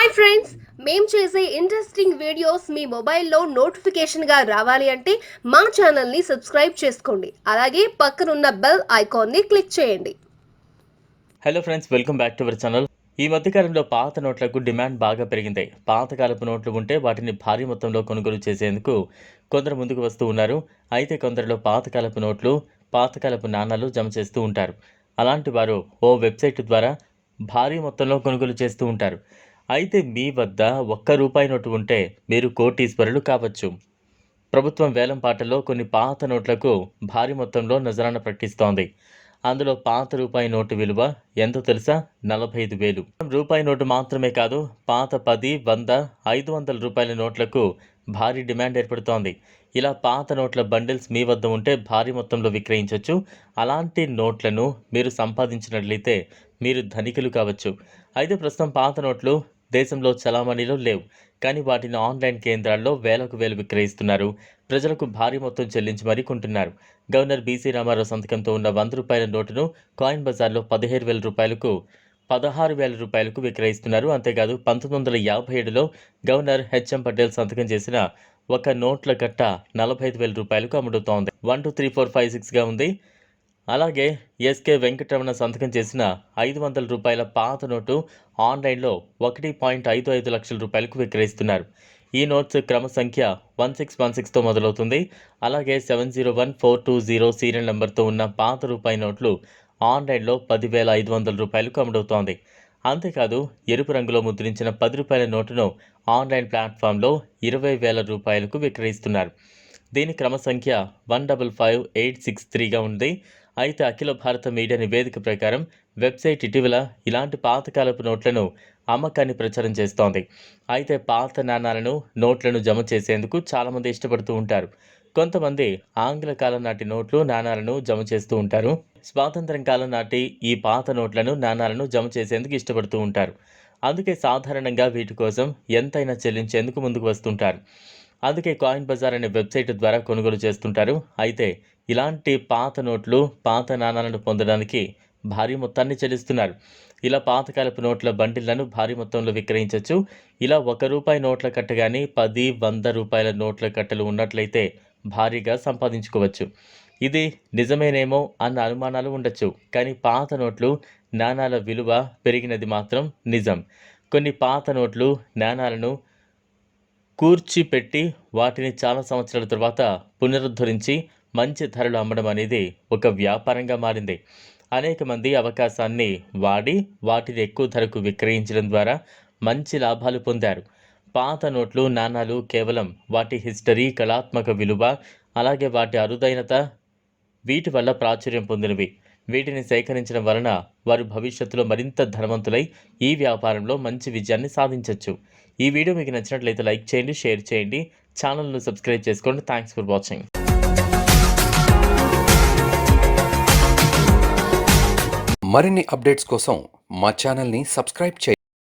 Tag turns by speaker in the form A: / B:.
A: Hi friends మేము చేసే interesting videos మీ మొబైల్లో నోటిఫికేషన్గా రావాలి అంటే మా ఛానల్ని సబ్స్క్రైబ్ చేసుకోండి. అలాగే పక్కనున్న బెల్ ఐకాన్ని క్లిక్ చేయండి.
B: Hello friends welcome back to our channel ఈ మధ్యకాలంలో పాత నోట్లకు డిమాండ్ బాగా పెరిగింది. పాతకాలపు నోట్లు ఉంటే వాటిని భారీ మొత్తంలో కొనుగోలు చేసేందుకు కొందరు ముందుకు వస్తూ ఉన్నారు. అయితే కొందరిలో పాతకాలపు నోట్లు పాతకాలపు నాణాలు జమ చేస్తూ ఉంటారు. అలాంటి వారు ఓ వెబ్సైట్ ద్వారా భారీ మొత్తంలో కొనుగోలు చేస్తూ ఉంటారు. అయితే మీ వద్ద ఒక్క రూపాయి నోటు ఉంటే మీరు కోటీశ్వరులు కావచ్చు. ప్రభుత్వం వేలం పాటలో కొన్ని పాత నోట్లకు భారీ మొత్తంలో నజరాన ప్రకటిస్తోంది. అందులో పాత రూపాయి నోటు విలువ ఎంతో తెలుసా? నలభై ఐదు వేలు. రూపాయి నోటు మాత్రమే కాదు పాత పది వంద ఐదు వందల రూపాయల నోట్లకు భారీ డిమాండ్ ఏర్పడుతోంది. ఇలా పాత నోట్ల బండిల్స్ మీ వద్ద ఉంటే భారీ మొత్తంలో విక్రయించవచ్చు అలాంటి నోట్లను మీరు సంపాదించినట్లయితే మీరు ధనికులు కావచ్చు. అయితే ప్రస్తుతం పాత నోట్లు దేశంలో చలామణిలో లేవు. కానీ వాటిని ఆన్లైన్ కేంద్రాల్లో వేలకు వేలు విక్రయిస్తున్నారు. ప్రజలకు భారీ మొత్తం చెల్లించి మరీ కొంటున్నారు. గవర్నర్ బీసీ రామారావు సంతకంతో ఉన్న వంద రూపాయల నోటును కాయిన్ బజార్లో పదిహేడు వేల రూపాయలకు పదహారు వేల రూపాయలకు విక్రయిస్తున్నారు. అంతేకాదు పంతొమ్మిది వందల యాభై ఏడులో గవర్నర్ హెచ్ఎం పటేల్ సంతకం చేసిన ఒక నోట్ల కట్ట నలభై ఐదు వేల రూపాయలకు అమ్ముడుతోంది. One two three four five సిక్స్గా ఉంది. అలాగే ఎస్కే వెంకటరమణ సంతకం చేసిన ఐదు వందల రూపాయల పాత నోటు ఆన్లైన్లో ఒకటి పాయింట్ ఐదు ఐదు లక్షల రూపాయలకు విక్రయిస్తున్నారు. ఈ నోట్స్ క్రమ సంఖ్య వన్ సిక్స్ వన్ సిక్స్తో మొదలవుతుంది. అలాగే seven zero one four two zero serial నెంబర్తో ఉన్న పాత రూపాయి నోట్లు ఆన్లైన్లో పదివేల ఐదు వందల రూపాయలకు అమ్ముడవుతోంది. అంతేకాదు ఎరుపు రంగులో ముద్రించిన పది రూపాయల నోటును ఆన్లైన్ ప్లాట్ఫామ్లో ఇరవై వేల రూపాయలకు విక్రయిస్తున్నారు. దీని క్రమ సంఖ్య one double five eight six త్రీగా ఉంది. అయితే అఖిల భారత మీడియా నివేదిక ప్రకారం వెబ్సైట్ ఇటీవల ఇలాంటి పాతకాలపు నోట్లను అమ్మకాన్ని ప్రచారం చేస్తోంది. అయితే పాత నాణాలను నోట్లను జమ చేసేందుకు చాలామంది ఇష్టపడుతూ ఉంటారు. కొంతమంది ఆంగ్ల కాలం నాటి నోట్లు నాణాలను జమ చేస్తూ ఉంటారు. స్వాతంత్రం కాలం నాటి ఈ పాత నోట్లను నాణాలను జమ చేసేందుకు ఇష్టపడుతూ ఉంటారు. అందుకే సాధారణంగా వీటి కోసం ఎంతైనా చెల్లించేందుకు ముందుకు వస్తుంటారు. అందుకే కాయిన్ బజార్ అనే వెబ్సైట్ ద్వారా కొనుగోలు చేస్తుంటారు. అయితే ఇలాంటి పాత నోట్లు పాత నాణాలను పొందడానికి భారీ మొత్తాన్ని చెల్లిస్తున్నారు. ఇలా పాతకాలపు నోట్ల బండిళ్ళను భారీ మొత్తంలో విక్రయించవచ్చు ఇలా ఒక రూపాయి నోట్ల కట్ట కానీ పది వంద రూపాయల నోట్ల కట్టలు ఉన్నట్లయితే భారీగా సంపాదించుకోవచ్చు. ఇది నిజమేనేమో అన్న అనుమానాలు ఉండొచ్చు. కానీ పాత నోట్లు నాణాల విలువ పెరిగినది మాత్రం నిజం. కొన్ని పాత నోట్లు నాణాలను కూర్చిపెట్టి వాటిని చాలా సంవత్సరాల తర్వాత పునరుద్ధరించి మంచి ధరలు అమ్మడం అనేది ఒక వ్యాపారంగా మారింది. అనేక మంది అవకాశాన్ని వాడి వాటిని ఎక్కువ ధరకు విక్రయించడం ద్వారా మంచి లాభాలు పొందారు. పాత నోట్లు నాణాలు కేవలం వాటి హిస్టరీ కళాత్మక విలువ అలాగే వాటి అరుదైనత వీటి వల్ల ప్రాచుర్యం పొందినవి. వీటిని సేకరించడం వలన వారు భవిష్యత్తులో మరింత ధనవంతులై ఈ వ్యాపారంలో మంచి విజయాన్ని సాధించవచ్చు ఈ వీడియో మీకు నచ్చినట్లయితే లైక్ చేయండి షేర్ చేయండి. ఛానల్ను సబ్స్క్రైబ్ చేసుకోండి. Thanks for watching.
C: మరిన్ని అప్డేట్స్ కోసం మా ఛానల్ని సబ్స్క్రైబ్ చేయండి.